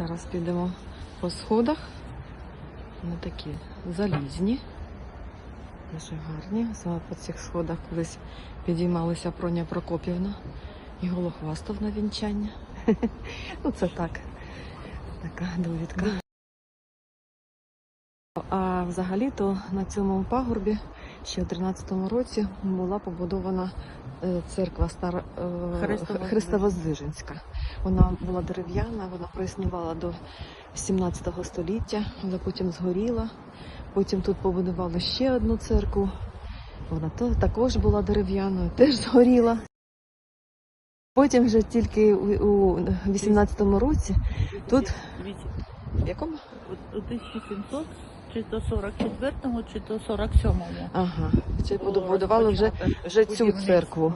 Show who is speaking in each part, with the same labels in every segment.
Speaker 1: Зараз підемо по сходах. Вони такі залізні, дуже гарні. Саме по цих сходах колись підіймалися Проня Прокопівна і Голохвастов на вінчання. Ну, це так. Така довідка. А взагалі-то на цьому пагорбі ще у 13-му році була побудована е, церква Стара е,
Speaker 2: Христово-
Speaker 1: Христовоздвиженська. Вона була дерев'яна, вона проіснувала до 17 століття, але потім згоріла. Потім тут побудували ще одну церкву. Вона також була дерев'яною, теж згоріла. Потім вже тільки у 18-му році тут в якому?
Speaker 2: У 1700 чи то 44-му, чи то 47-му.
Speaker 1: Ага, це побудували вже, вже цю церкву.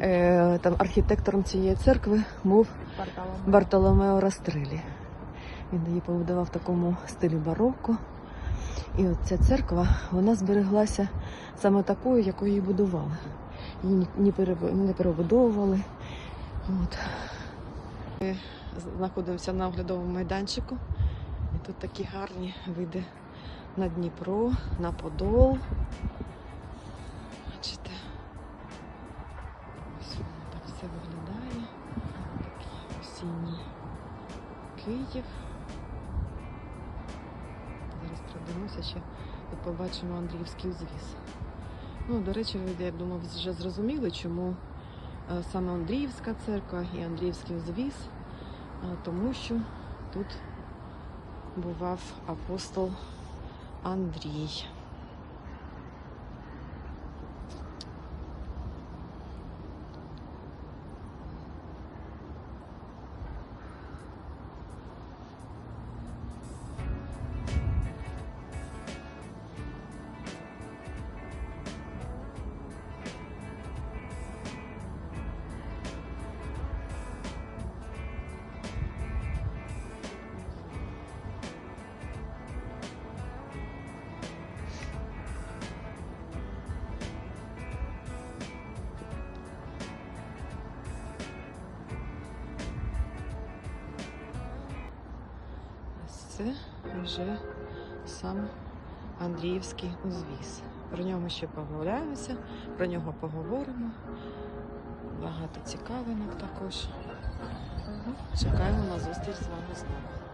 Speaker 1: Е, там архітектором цієї церкви був Бартоломео Растрелі. Він її побудував в такому стилі бароко. І от ця церква вона збереглася саме такою, якою її будували. Її не перебудовували. От. Ми знаходимося на оглядовому майданчику. І тут такі гарні види на Дніпро, на Подол. Бачите? Ось воно так все виглядає. Такий осінній Київ. Зараз пройдемося ще тут побачимо Андріївський узвіз. Ну, до речі, ви, я думаю, вже зрозуміли, чому е, саме Андріївська церква і Андріївський узвіз, Е, тому що тут бував апостол Андрій. Це вже сам Андріївський узвіз. Про нього ще погуляємося, про нього поговоримо. Багато цікавинок також. Чекаємо на зустріч з вами знову.